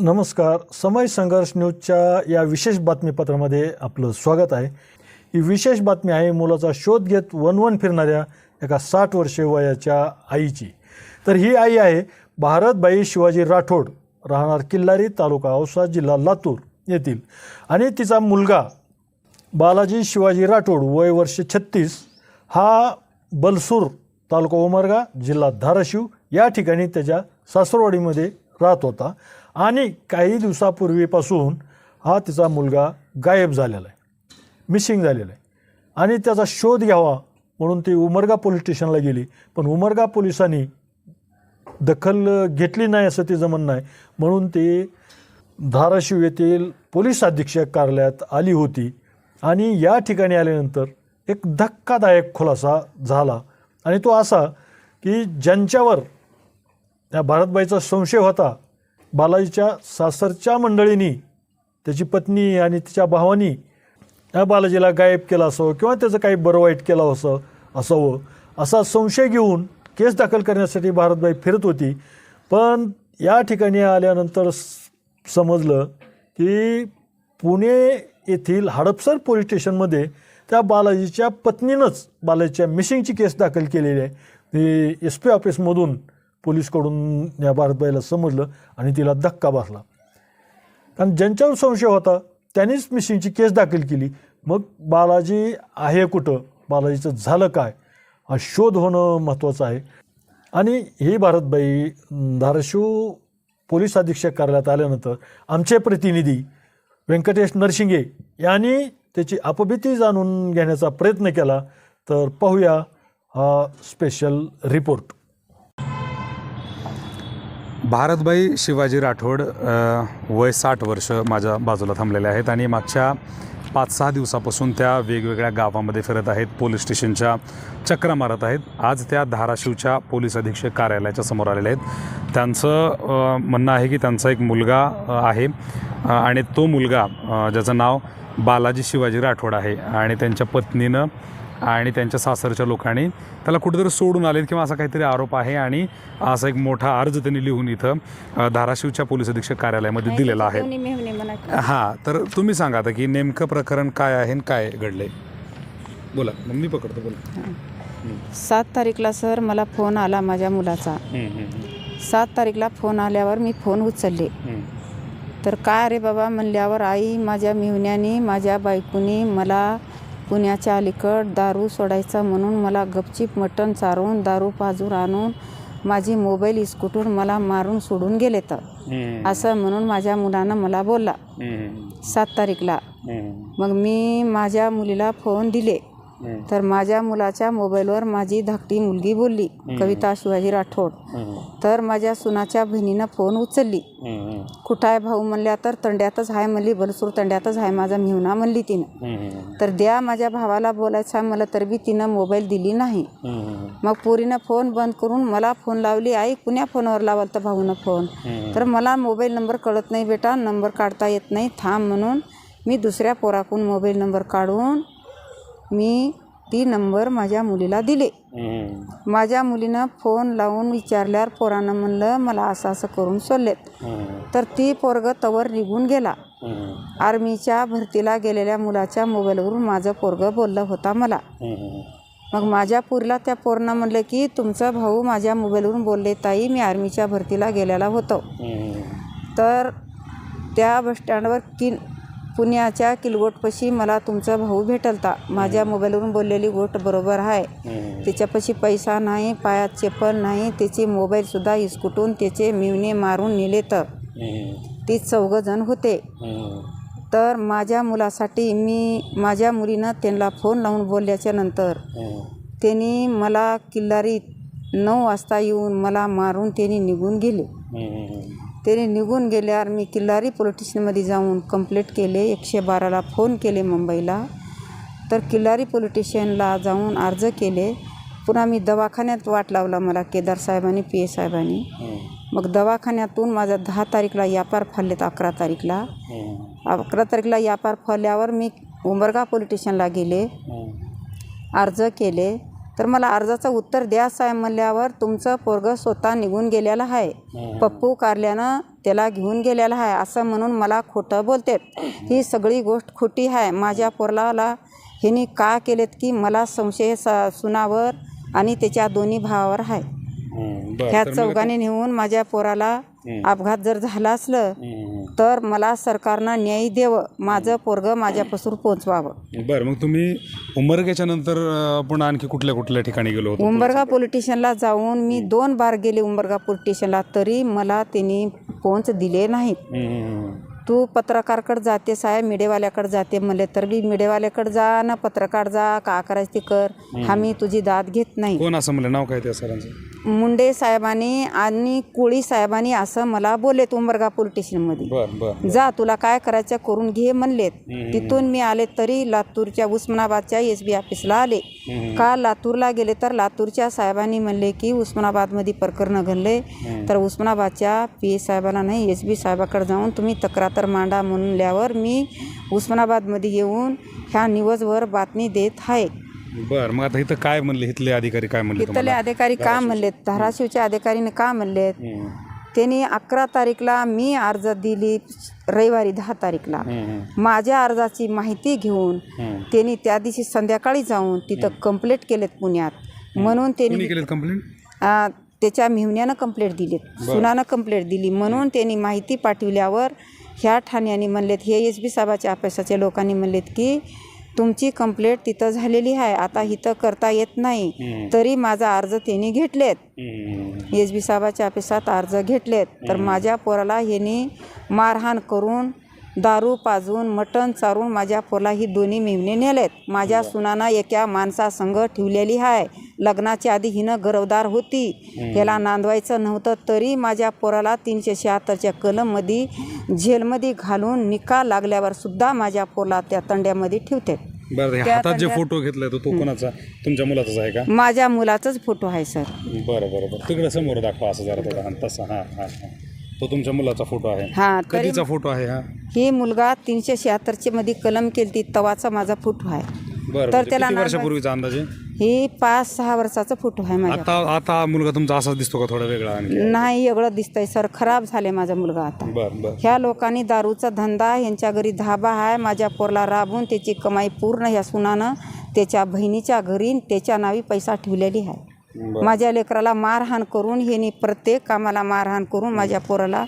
नमस्कार. समय संघर्ष न्यूजच्या या विशेष बातमीपत्रामध्ये आपलं स्वागत आहे. ही विशेष बातमी आहे मुलाचा शोध घेत वनवन फिरणाऱ्या एका साठ वर्षे वयाच्या आईची. तर ही आई आहे भारतबाई शिवाजी राठोड. राहणार किल्लारी तालुका औसा जिल्हा लातूर येथील. आणि तिचा मुलगा बालाजी शिवाजी राठोड वय वर्ष छत्तीस. हा बलसूर तालुका उमरगा जिल्हा धाराशिव या ठिकाणी त्याच्या सासरवाडीमध्ये राहत होता. आणि काही दिवसापूर्वीपासून हा तिचा मुलगा गायब झालेला आहे. मिसिंग झालेला आहे. आणि त्याचा शोध घ्यावा म्हणून ती उमरगा पोलीस स्टेशनला गेली. पण उमरगा पोलिसांनी दखल घेतली नाही असं तिचं म्हणणं आहे. म्हणून ती धाराशिव येथील पोलीस अधीक्षक कार्यालयात आली होती. आणि या ठिकाणी आल्यानंतर एक धक्कादायक खुलासा झाला. आणि तो असा की ज्यांच्यावर त्या भारतबाईचा संशय होता बालाजीच्या सासरच्या मंडळींनी त्याची पत्नी आणि तिच्या भावानी त्या बालाजीला गायब केला असावं किंवा त्याचं काही बरं वाईट केलं असं असावं असा संशय घेऊन केस दाखल करण्यासाठी भारतबाई फिरत होती. पण या ठिकाणी आल्यानंतर स- समजलं की पुणे येथील हडपसर पोलीस स्टेशनमध्ये त्या बालाजीच्या पत्नीनंच बालाजीच्या मिसिंगची केस दाखल केलेली आहे. ती एस पी ऑफिसमधून पोलीसकडून या भारतबाईला समजलं आणि तिला धक्का बसला. कारण ज्यांच्यावर संशय होता त्यांनीच मिसिंगची केस दाखल केली. मग बालाजी आहे कुठं? बालाजीचं झालं काय? हा शोध होणं महत्त्वाचं आहे. आणि ही भारतबाई धाराशिव पोलीस अधीक्षक कार्यालयात आल्यानंतर आमचे प्रतिनिधी व्यंकटेश नरशिंगे यांनी त्याची अपभीती जाणून घेण्याचा प्रयत्न केला. तर पाहूया हा स्पेशल रिपोर्ट भारतबाई शिवाजी राठोड वय साठ वर्ष माझ्या बाजूला थांबलेले आहेत आणि मागच्या पाच सहा दिवसापासून त्या वेगवेगळ्या गावामध्ये फिरत आहेत पोलीस स्टेशनच्या चक्रा मारत आहेत. आज त्या धाराशिवच्या पोलीस अधीक्षक कार्यालयाच्या समोर आलेले आहेत. त्यांचं म्हणणं आहे की त्यांचा एक मुलगा आहे. आणि तो मुलगा ज्याचं नाव बालाजी शिवाजी राठोड आहे. आणि त्यांच्या पत्नीनं आणि त्यांच्या सासरच्या लोकांनी त्याला कुठेतरी सोडून आलेत किंवा असा काहीतरी आरोप आहे आणि असा एक मोठा अर्ज त्यांनी लिहून इथं धाराशिवच्या पोलीस अधीक्षक कार्यालयामध्ये दिलेला आहे. हां तर तुम्ही सांगा आता की नेमकं प्रकरण काय आहे आणि काय घडलंय? बोला मग मी पकडतो बोला. सात तारीखला सर मला फोन आला माझ्या मुलाचा. सात तारीखला फोन आल्यावर मी फोन उचलले. तर काय रे बाबा म्हणल्यावर आई माझ्या मिवण्याने माझ्या बायकोनी मला पुण्याच्या अलीकड दारू सोडायचा म्हणून मला गपचीप मटण चारवून दारू पाजूर आणून माझी मोबाईल इस्कुटून मला मारून सोडून गेले तर असं म्हणून माझ्या मुलानं मला बोलला. सात तारीखला. मग मी माझ्या मुलीला फोन दिले. तर माझ्या मुलाच्या मोबाईलवर माझी धाकटी मुलगी बोलली कविता शिवाजी राठोड. तर माझ्या सुनाच्या बहिणीनं फोन उचलली. कुठं आहे भाऊ म्हणल्या तर तंड्यातच आहे म्हणली बलसूर तंड्यातच आहे माझा मिहुना म्हणली तिनं. तर द्या माझ्या भावाला बोलायचं मला तर बी तिनं मोबाईल दिली नाही. मग पोरीनं फोन बंद करून मला फोन लावली आई कुण्या फोनवर लावल तर भाऊनं फोन? तर मला मोबाईल नंबर कळत नाही बेटा नंबर काढता येत नाही थांब म्हणून मी दुसऱ्या पोराकून मोबाईल नंबर काढून मी ती नंबर माझ्या मुलीला दिले. माझ्या मुलीनं फोन लावून विचारल्यावर पोरानं म्हणलं मला असं असं करून सोडलेत. तर ती पोरग तवर निघून गेला. आर्मीच्या भरतीला गेलेल्या मुलाच्या मोबाईलवरून माझं पोरग बोललं होता मला. मग माझ्या पुरीला त्या पोरनं म्हणलं की तुमचा भाऊ माझ्या मोबाईलवरून बोलले ताई मी आर्मीच्या भरतीला गेलेला होतो. तर त्या बसस्टँडवर किन पुण्याच्या किलगोटपाशी मला तुमचा भाऊ भेटलता. माझ्या मोबाईलवरून बोललेली गोष्ट बरोबर आहे. त्याच्यापाशी पैसा नाही पायात चप्पल नाही त्याचे मोबाईलसुद्धा इसकुटून त्याचे मिवणे मारून नेले तर. ती चौघं जण होते. तर माझ्या मुलासाठी मी माझ्या मुलीनं त्यांना फोन लावून बोलल्याच्या नंतर त्यांनी मला किल्लारी नऊ वाजता येऊन मला मारून त्यांनी निघून गेले. त्याने निघून गेल्यावर मी किल्लारी पोलीस स्टेशनमध्ये जाऊन कंप्लेंट केले. एकशे बाराला फोन केले मुंबईला. तर किल्लारी पोलीस स्टेशनला जाऊन अर्ज केले. पुन्हा मी दवाखान्यात वाट लावला मला केदार साहेबांनी पी ए साहेबांनी. मग दवाखान्यातून माझा दहा तारीखला यापार फाडलेत अकरा तारीखला. अकरा तारीखला यापार फळल्यावर मी उंबरगा पोलीस स्टेशनला गेले. अर्ज केले. तर मला अर्जाचं उत्तर द्या साहेब म्हणल्यावर तुमचं पोरगं स्वतः निघून गेलेलं आहे. पप्पू कारल्यानं त्याला घेऊन गेलेलं आहे असं म्हणून मला खोटं बोलतात. ही सगळी गोष्ट खोटी आहे. माझ्या पोरलाला ह्यांनी का केलेत की मला संशय स सुनावर आणि त्याच्या दोन्ही भावावर आहे. ह्या चौघाने नेऊन माझ्या पोराला अपघात जर झाला असलं तर मला सरकारनं न्याय द्यावं माझं पोरगं माझ्यापासून पोचवावं. बरं मग तुम्ही उमरग्याच्या नंतर पुन्हा आणखी कुठल्या कुठल्या ठिकाणी गेलो होतो? उंबरगा पोलीस स्टेशनला जाऊन मी दोन बार गेले उंबरगा पोलीस स्टेशनला तरी मला त्यांनी पोच दिले नाहीत हम्म. तू पत्रकारकडे जाते साहेब मीडियावाल्याकडे जाते म्हणले तर बी मीडियावाल्याकडे जा ना पत्रकार जा का करायचं ते कर. आम्ही तुझी दाद घेत नाही. कोण असं म्हणलं? नाव काय त्या सरांचं? मुंडे साहेबांनी आणि कोळी साहेबांनी असं मला बोललेत उंबरगा पोलीस स्टेशनमध्ये. बरं बरं जा तुला काय करायचं करून घे म्हणलेत. तिथून मी आले तरी लातूरच्या उस्मानाबादच्या एस बी ऑफिसला आले. का लातूरला गेले तर लातूरच्या साहेबांनी म्हणले की उस्मानाबादमध्ये प्रकरण घडले तर उस्मानाबादच्या पी ए साहेबाला नाही एस बी साहेबाकडे जाऊन तुम्ही तक्रार तर मांडा म्हणल्यावर मी उस्मानाबादमध्ये येऊन ह्या न्यूजवर बातमी देत आहे. बरं मग आता इथं काय म्हणले? इथले अधिकारी काय म्हणले इथले तुम्हाला अधिकारी का म्हणलेत? धाराशिवच्या अधिकारीने का म्हणलेत? हम्म. त्यांनी अकरा तारीखला मी अर्ज दिली रविवारी दहा तारीखला. हम्म. माझ्या अर्जाची माहिती घेऊन हम्म. त्यांनी त्या दिवशी संध्याकाळी जाऊन तिथं कंप्लेंट केलेत पुण्यात. म्हणून कोणी त्यांनी केलेत कंप्लेंट? आ, त्याच्या मिहण्यानं कंप्लेंट दिलीत. सुनानं कंप्लेंट दिली. म्हणून त्यांनी माहिती पाठवल्यावर ह्या ठाण्याने म्हणलेत हे एस बी साहेबाच्या अभ्यासाच्या लोकांनी म्हणलेत की तुमची कंप्लेंट तिथं झालेली आहे. आता इथं करता येत नाही. तरी माझा अर्ज त्यांनी घेतलेत. एस बी साहेबाच्या ऑफिसात अर्ज घेतलेत. तर माझ्या पोराला ह्यांनी मारहाण करून दारू पाजून मटण चारून माझ्या पोराला ही दोन्ही मेवणे नेलेत. माझ्या सुनानं एका माणसासंग ठेवलेली आहे. लग्नाच्या आधी हिनं गरवदार होती. ह्याला नांदवायचं नव्हतं तरी माझ्या पोराला तीनशे शहात्तरच्या कलममध्ये जेलमध्ये घालून निकाल लागल्यावर सुद्धा माझ्या पोराला त्या तंड्यामध्ये ठेवतात. बरं हे त्या हातात जे फोटो घेतलाय तो तो कोणाचा? तुमच्या मुलाचाच आहे का? माझ्या मुलाचाच फोटो आहे सर बरं बरं बरं. तिकडे समोर दाखवा असं जरा थोडा तसा हां हां हां. तो तुमच्या मुलाचा फोटो आहे. हां तरी कधीचा फोटो आहे हा? ही मुलगा तीनशे शहात्तरची मध्ये कलम केली तवाचा माझा फोटो आहे. बरं तर म्हणजे त्याला किती नाव- वर्षापूर्वीचा अंदाजे? ही पाच सहा वर्षाचा फोटो आहे माझ्या आता आता मुलगा तुमचा असाच दिसतो का थोडा वेगळा आणखी? नाही एवढं दिसतंय सर. खराब झाले माझा मुलगा आता. बरं बरं. ह्या लोकांनी दारूचा धंदा यांच्या घरी धाबा आहे माझ्या पोरला राबून त्याची कमाई पूर्ण ह्या सुनानं त्याच्या बहिणीच्या घरी त्याच्या नावी पैसा ठेवलेली आहे. माझ्या लेकराला मारहाण करून ह्यांनी प्रत्येक कामाला मारहाण करून माझ्या पोराला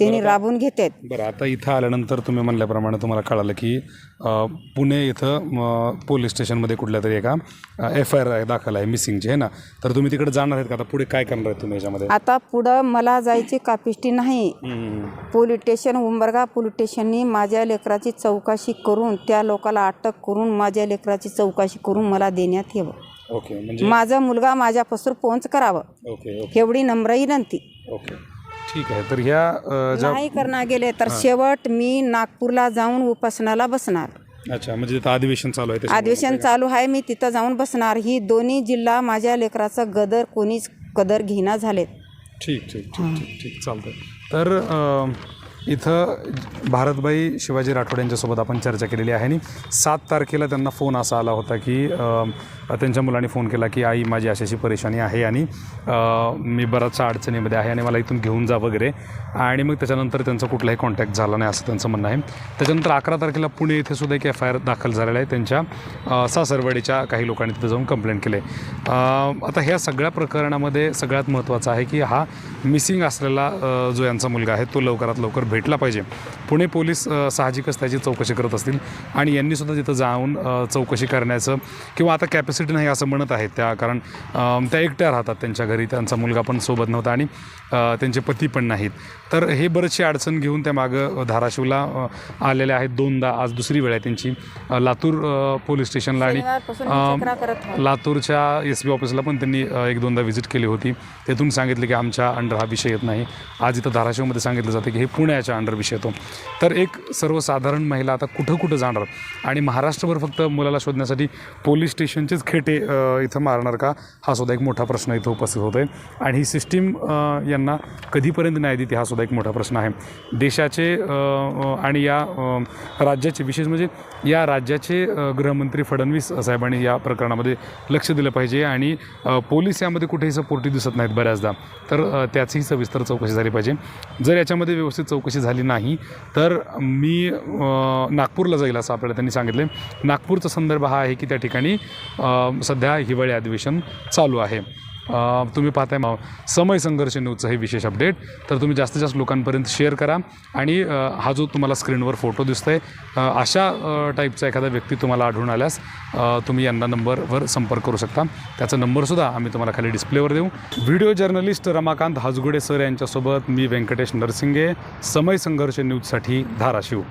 त्यांनी राबून घेतात. बरं आता इथं आल्यानंतर तुम्ही म्हणल्याप्रमाणे तुम्हाला कळालं की अ, पुणे इथं म, पोलीस स्टेशनमध्ये कुठल्या तरी एका एफ आय आर दाखल आहे मिसिंगची आहे ना? तर तुम्ही तिकडे जाणार आहेत का? आता पुढे काय करणार आहेत तुम्ही याच्यामध्ये? आता पुढं मला जायची कापिष्टी नाही. हम्म. पोलीस स्टेशन उंबरगा पोलीस स्टेशननी माझ्या लेकराची चौकशी करून त्या लोकाला अटक करून माझ्या लेकराची चौकशी करून मला देण्यात यावं. ओके म्हणजे माझा मुलगा माझ्यापासून पोहोच करावं. Okay okay. एवढी नम्र विनंती. ओके. ठीक आहे. तर ह्या ज्या नाही करणार गेले तर शेवट मी नागपूरला जाऊन उपासनाला बसणार. अच्छा म्हणजे तिथं अधिवेशन चालू आहे त्याच्यामुळे. अधिवेशन चालू आहे मी तिथं जाऊन बसणार. ही दोन्ही जिल्हा माझ्या लेकराचं गदर कोणीच कदर घेणं झालेत. ठीक ठीक ठीक ठीक ठीक चालतंय. तर अ, इथं भारतबाई शिवाजी राठोड यांच्यासोबत आपण चर्चा केलेली आहे आणि सात तारखेला त्यांना फोन असा आला होता की त्यांच्या मुलाने फोन केला की आई माझी अशी अशी परेशानी आहे आणि मी बराचसा अडचणीमध्ये आहे आणि मला इथून घेऊन जा वगैरे. आणि मग त्याच्यानंतर त्यांचा कुठलाही कॉन्टॅक्ट झाला नाही असं त्यांचं म्हणणं आहे. त्याच्यानंतर अकरा तारखेला पुणे इथे सुद्धा एक एफ आय आर दाखल झालेला आहे. त्यांच्या सासरवाडीच्या काही लोकांनी तिथं जाऊन कंप्लेंट केले. आता ह्या सगळ्या प्रकरणामध्ये सगळ्यात महत्त्वाचा आहे की हा मिसिंग असलेला जो यांचा मुलगा आहे तो लवकरात लवकर भेटला पाहिजे. पुणे पोलीस साहजिकच त्याची चौकशी करत असतील आणि यांनी सुद्धा तिथं जाऊन चौकशी करण्याचं किंवा आता कॅपॅसिटी नाही असं म्हणत आहेत त्या कारण त्या एकट्या राहतात त्यांच्या घरी त्यांचा मुलगा पण सोबत नव्हता आणि त्यांचे पती पण नाहीत. तर हे बरेचशी अडचण घेऊन त्या मागं धाराशिवला आलेल्या आहेत दोनदा आज दुसरी वेळ आहे त्यांची लातूर पोलीस स्टेशनला आणि. लातूरच्या एस बी ऑफिसला पण त्यांनी एक दोनदा व्हिजिट केली होती. तेथून सांगितले की आमच्या अंडर हा विषय येत नाही. आज इथं धाराशिवमध्ये सांगितलं जातं की हे पुणे याच्या अंडर विषय येतो. तर एक सर्वसाधारण महिला आता कुठं कुठं जाणार? आणि महाराष्ट्रभर फक्त मुलाला शोधण्यासाठी पोलीस स्टेशनचेच खेटे इथं मारणार का? हा सुद्धा एक मोठा प्रश्न इथं उपस्थित होतो आहे आणि ही सिस्टीम यांना कधीपर्यंत न्याय देते हा सुद्धा एक मोठा प्रश्न आहे. देशाचे आणि या राज्याचे विशेष म्हणजे या राज्याचे गृहमंत्री फडणवीस साहेबांनी या प्रकरणामध्ये लक्ष दिलं पाहिजे. आणि पोलीस यामध्ये कुठेही सपोर्टी दिसत नाहीत बऱ्याचदा. तर त्याचीही सविस्तर चौकशी झाली पाहिजे. जर याच्यामध्ये व्यवस्थित चौकशी झाली नाही. तर मी नागपूरला जाईल असं आपल्याला त्यांनी सांगितले नागपूरचा संदर्भ हा आहे की त्या ठिकाणी सध्या हिवाळी अधिवेशन चालू आहे. तुम्ही पाहताय समय संघर्ष न्यूजचं हे विशेष अपडेट तर तुम्ही जास्तीत जास्त लोकांपर्यंत शेअर करा. आणि हा जो तुम्हाला स्क्रीनवर फोटो दिसतो आहे अशा टाईपचा एखादा व्यक्ती तुम्हाला आढळून आल्यास तुम्ही यांना नंबरवर संपर्क करू शकता. त्याचा नंबरसुद्धा आम्ही तुम्हाला खाली डिस्प्लेवर देऊ. Video journalist Ramakant Hajgude sir यांच्यासोबत मी व्यंकटेश नरसिंगे. समय संघर्ष न्यूजसाठी धाराशिव.